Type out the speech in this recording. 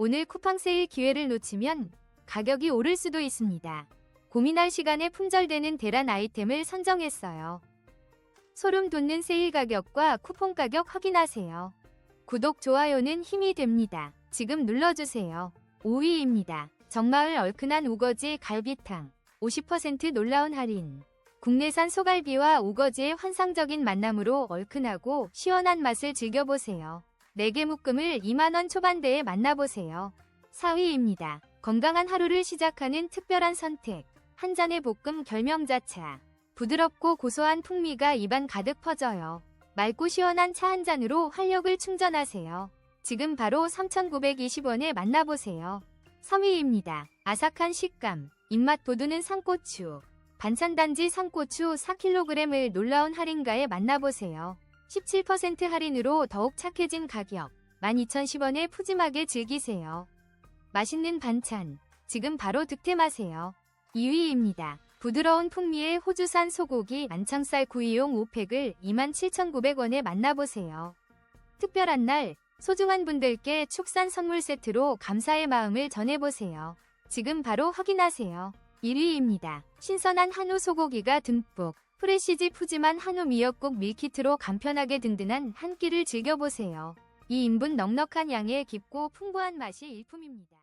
오늘 쿠팡 세일 기회를 놓치면 가격이 오를 수도 있습니다. 고민할 시간에 품절되는 대란 아이템을 선정했어요. 소름 돋는 세일 가격과 쿠폰 가격 확인하세요. 구독, 좋아요는 힘이 됩니다. 지금 눌러주세요. 5위입니다. 정마을 얼큰한 우거지 갈비탕. 50% 놀라운 할인. 국내산 소갈비와 우거지의 환상적인 만남으로 얼큰하고 시원한 맛을 즐겨보세요. 4개 묶음을 2만원 초반대에 만나보세요. 4위입니다. 건강한 하루를 시작하는 특별한 선택. 한 잔의 볶음 결명자차. 부드럽고 고소한 풍미가 입안 가득 퍼져요. 맑고 시원한 차 한 잔으로 활력을 충전하세요. 지금 바로 3,920원에 만나보세요. 3위입니다. 아삭한 식감, 입맛 돋우는 상고추. 반찬단지 상고추 4kg을 놀라운 할인가에 만나보세요. 17% 할인으로 더욱 착해진 가격. 12,010원에 푸짐하게 즐기세요. 맛있는 반찬. 지금 바로 득템하세요. 2위입니다. 부드러운 풍미의 호주산 소고기 안창살 구이용 5팩을 27,900원에 만나보세요. 특별한 날, 소중한 분들께 축산 선물 세트로 감사의 마음을 전해보세요. 지금 바로 확인하세요. 1위입니다. 신선한 한우 소고기가 듬뿍, 프레시지 푸짐한 한우 미역국 밀키트로 간편하게 든든한 한 끼를 즐겨보세요. 2인분 넉넉한 양의 깊고 풍부한 맛이 일품입니다.